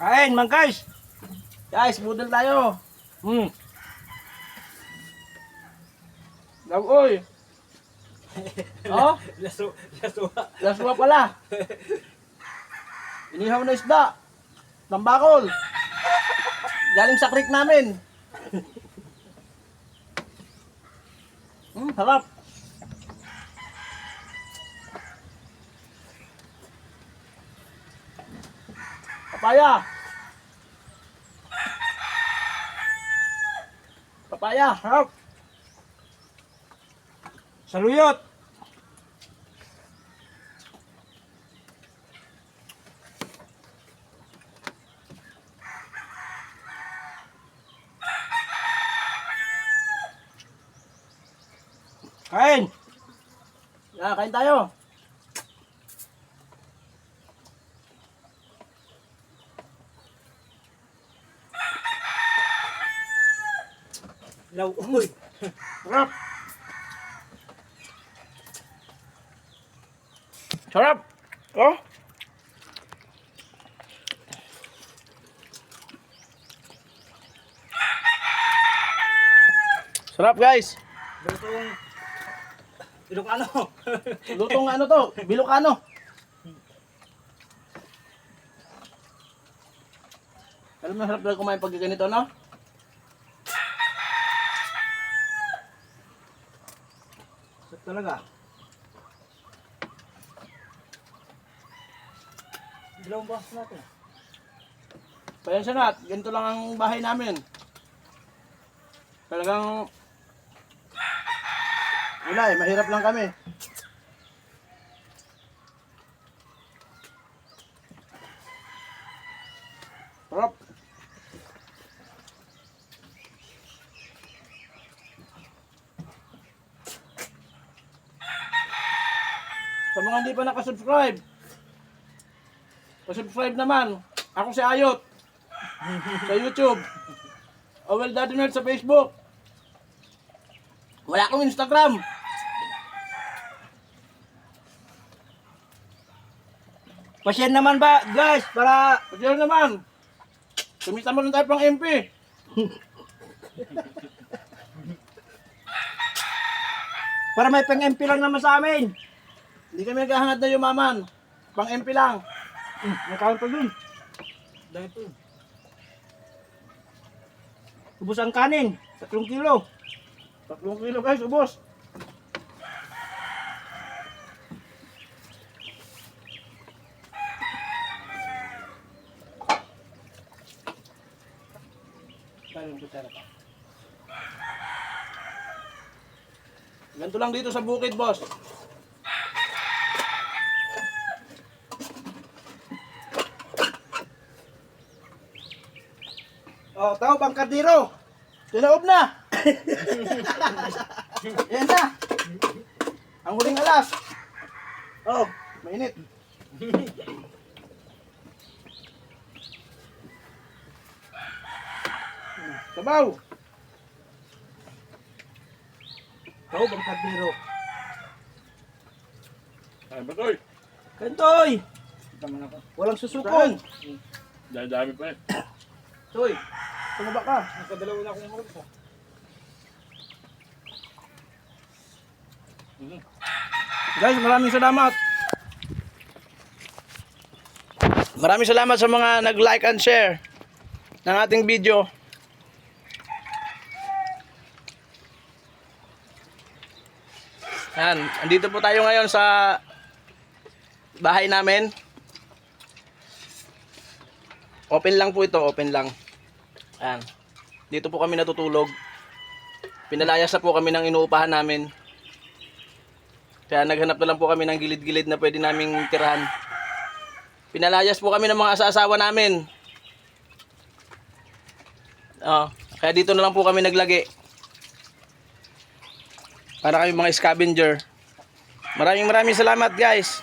Kain, man guys. Guys, budol tayo. Hmm. Lagoy. oh, Laso, laso. laswa pala. Inihaw na isda. Tambakol. Galing sa creek namin. Hmm, harap. Papaya. Papaya, harap. Saluyot. Kain. Yeah, kain tayo. Law, uy. Sarap. Sarap. Oh. Sarap guys. Lutong Ilocano. Lutong ano to? Bilokano. Alam mo, sarap talaga kumain pag ganito, no? Sarap talaga. Dalawang bahas natin. Pasensya na, ganito lang ang bahay namin. Talagang wala eh, mahirap lang kami. Sarap. Sa mga hindi pa nakasubscribe, pasubscribe naman. Ako si Ayot sa YouTube. Owel Daddy Nerd sa Facebook. Wala akong Instagram. Pasyan naman ba, guys, para rin naman. Kumita mo lang tayo pang MP. para may pang-MP lang naman sa amin. Hindi kami naghahangat na yumaman. Pang MP lang. Hmm, may kaon pa dun. Dahil po. Ubus ang kanin. Tatlong kilo. Tatlong kilo guys, ubos. Kutsara pa. Ganito lang dito sa bukid, boss. Oh, tao bang kardiro? Tinaob na. Yan na. Ang huling alas. Oh, mainit. Sabaw. Tao bang kardiro? Ay, batoy. Kantoy! Tama na ko. Walang susukon. Dami pa eh. Toy, tumaba ka. Nakadalawa na akong harap ha. Guys, maraming salamat. Maraming salamat sa mga nag-like and share ng ating video. Yan, andito po tayo ngayon sa bahay namin. Open lang po ito, open lang. Yan. Dito po kami natutulog. Pinalayas na po kami ng inuupahan namin. Kaya naghanap na lang po kami ng gilid-gilid na pwede naming tirahan. Pinalayas po kami ng mga asa-asawa namin. Oh, kaya dito na lang po kami naglagi. Para kami mga scavenger. Maraming maraming salamat guys.